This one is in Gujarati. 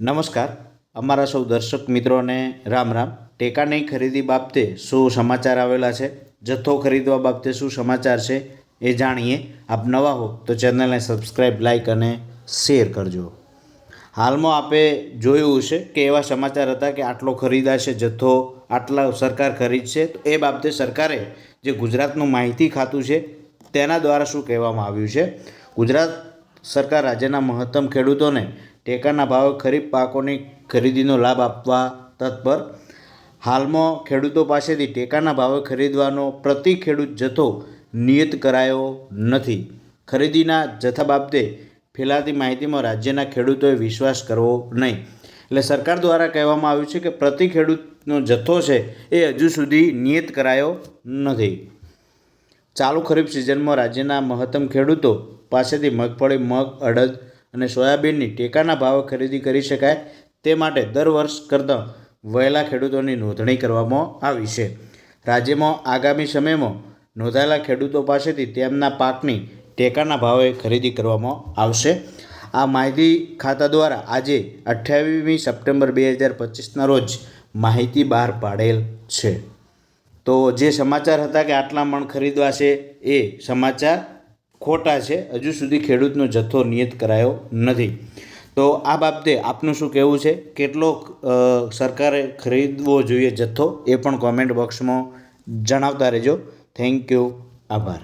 નમસ્કાર. અમારા સૌ દર્શક મિત્રોને રામ રામ. ટેકાની ખરીદી બાબતે શું સમાચાર આવેલા છે? જથ્થો ખરીદવા બાબતે શું સમાચાર છે? એ જાણીએ. આપ નવા હો તો ચેનલને સબસ્ક્રાઈબ લાઈક અને શેર કરજો. હાલમાં આપે જોયું છે કે એવા સમાચાર હતા કે આટલો ખરીદાશે, જથ્થો આટલા સરકાર ખરીદશે. તો એ બાબતે સરકારે જે ગુજરાતનું માહિતી ખાતું છે, તેના દ્વારા શું કહેવામાં આવ્યું છે? ગુજરાત સરકાર રાજ્યના મહત્તમ ખેડૂતોને ટેકાના ભાવે ખરીફ પાકોની ખરીદીનો લાભ આપવા તત્પર, હાલમાં ખેડૂતો પાસેથી ટેકાના ભાવે ખરીદવાનો પ્રતિ ખેડૂત જથ્થો નિયત કરાયો નથી. ખરીદીના જથ્થા બાબતે ફેલાતી માહિતીમાં રાજ્યના ખેડૂતોએ વિશ્વાસ કરવો નહીં. એટલે સરકાર દ્વારા કહેવામાં આવ્યું છે કે પ્રતિ ખેડૂતનો જથ્થો છે એ હજુ સુધી નિયત કરાયો નથી. ચાલુ ખરીફ સિઝનમાં રાજ્યના મહત્તમ ખેડૂતો પાસેથી મગફળી, મગ, અડદ અને સોયાબીનની ટેકાના ભાવે ખરીદી કરી શકાય તે માટે દર વર્ષ કરતાં વહેલા ખેડૂતોની નોંધણી કરવામાં આવી છે. રાજ્યમાં આગામી સમયમાં નોંધાયેલા ખેડૂતો પાસેથી તેમના પાકની ટેકાના ભાવે ખરીદી કરવામાં આવશે. આ માહિતી ખાતા દ્વારા આજે અઠ્યાવીસમી સપ્ટેમ્બર બે હજાર પચીસના રોજ માહિતી બહાર પાડેલ છે. તો જે સમાચાર હતા કે આટલા મણ ખરીદવા છે એ સમાચાર ખોટા છે, હજુ સુધી ખેડૂતનો જથ્થો નિયત કરાયો નથી. તો આ બાબતે આપનું શું કહેવું છે? કેટલો સરકારે ખરીદવો જોઈએ જથ્થો? એ પણ કોમેન્ટ બોક્સમાં જણાવતા રહેજો. થેન્ક યુ આભાર.